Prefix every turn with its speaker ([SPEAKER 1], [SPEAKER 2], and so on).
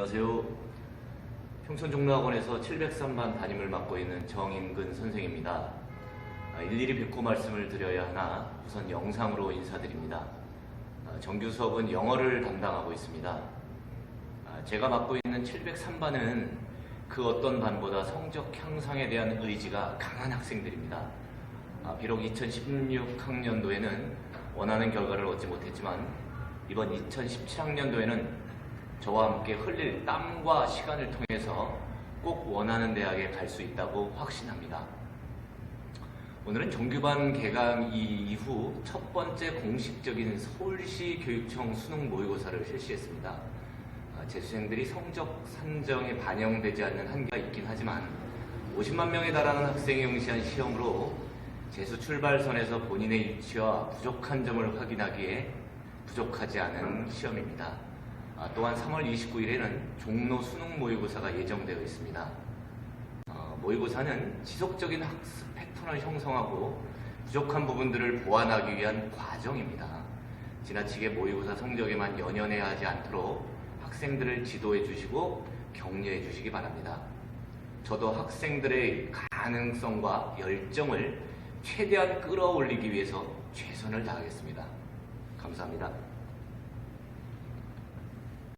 [SPEAKER 1] 안녕하세요. 평촌종로학원에서 703반 담임을 맡고 있는 정인근 선생입니다. 아, 일일이 뵙고 말씀을 드려야 하나 우선 영상으로 인사드립니다. 아, 정규 수업은 영어를 담당하고 있습니다. 아, 제가 맡고 있는 703반은 그 어떤 반보다 성적 향상에 대한 의지가 강한 학생들입니다. 아, 비록 2016학년도에는 원하는 결과를 얻지 못했지만 이번 2017학년도에는 저와 함께 흘릴 땀과 시간을 통해서 꼭 원하는 대학에 갈 수 있다고 확신합니다. 오늘은 정규반 개강 이후 첫 번째 공식적인 서울시 교육청 수능 모의고사를 실시했습니다. 아, 재수생들이 성적 산정에 반영되지 않는 한계가 있긴 하지만 50만 명에 달하는 학생이 응시한 시험으로 재수 출발선에서 본인의 위치와 부족한 점을 확인하기에 부족하지 않은 시험입니다. 아, 또한 3월 29일에는 종로 수능 모의고사가 예정되어 있습니다. 어, 모의고사는 지속적인 학습 패턴을 형성하고 부족한 부분들을 보완하기 위한 과정입니다. 지나치게 모의고사 성적에만 연연해야 하지 않도록 학생들을 지도해 주시고 격려해 주시기 바랍니다. 저도 학생들의 가능성과 열정을 최대한 끌어올리기 위해서 최선을 다하겠습니다. 감사합니다.